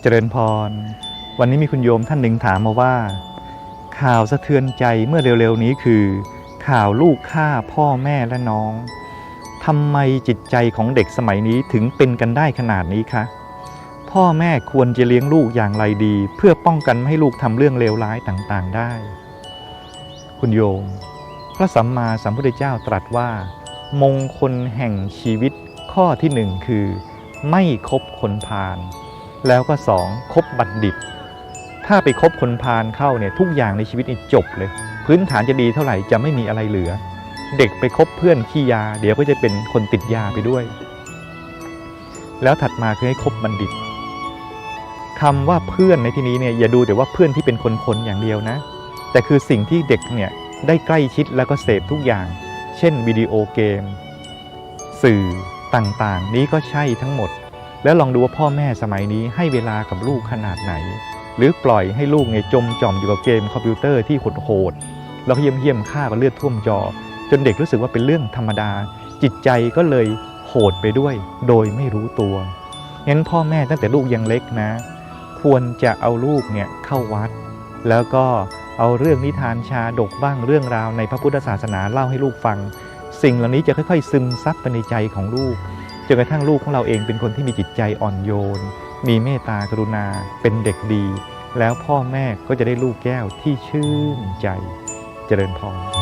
เจริญพร วันนี้มีคุณโยมท่านหนึ่งถามมาว่า ข่าวสะเทือนใจเมื่อเร็วๆนี้คือ ข่าวลูกฆ่าพ่อแม่และน้องทำไมจิตใจของเด็กสมัยนี้ถึงเป็นกันได้ขนาดนี้คะพ่อแม่ควรจะเลี้ยงลูกอย่างไรดี เพื่อป้องกันไม่ให้ลูกทำเรื่องเลวร้ายต่างๆได้ คุณโยม พระสัมมาสัมพุทธเจ้าตรัสว่า มงคลแห่งชีวิตข้อที่หนึ่งคือ ไม่คบคนพาล แล้วก็สองคบบัณฑิต ถ้าไปคบคนพาลเข้าเนี่ยทุกอย่างในชีวิตนี่จบเลย พื้นฐานจะดีเท่าไหร่จะไม่มีอะไรเหลือ เด็กไปคบเพื่อนขี้ยา เดี๋ยวก็จะเป็นคนติดยาไปด้วย แล้วถัดมาคือให้คบบัณฑิตคำว่าเพื่อนในที่นี้เนี่ยอย่าดูแต่ว่าเพื่อนที่เป็นคนๆอย่างเดียวนะ แต่คือสิ่งที่เด็กเนี่ยได้ใกล้ชิดแล้วก็เสพทุกอย่าง เช่นวิดีโอเกม สื่อต่างๆ นี้ก็ใช่ทั้งหมด แล้วลองดูว่าพ่อแม่สมัยนี้ให้เวลากับลูกขนาดไหน หรือปล่อยให้ลูกเนี่ยจมจอมอยู่กับเกมคอมพิวเตอร์ที่โหดๆแล้วเยี่ยมเยี่ยมฆ่ากันเลือดท่วมจอ จนเด็กรู้สึกว่าเป็นเรื่องธรรมดา จิตใจก็เลยโหดไปด้วย โดยไม่รู้ตัวงั้นพ่อแม่ตั้งแต่ลูกยังเล็กนะ ควรจะเอาลูกเนี่ยเข้าวัด แล้วก็เอาเรื่องนิทานชาดกบ้างเรื่องราวในพระพุทธศาสนาเล่าให้ลูกฟัง สิ่งเหล่านี้จะค่อยๆ ซึมซับไปในใจของลูก จนกระทั่งลูกของเราเองเป็นคนที่มีจิตใจอ่อนโยน มีเมตตากรุณาเป็นเด็กดี แล้วพ่อแม่ก็จะได้ลูกแก้วที่ชื่นใจเจริญพร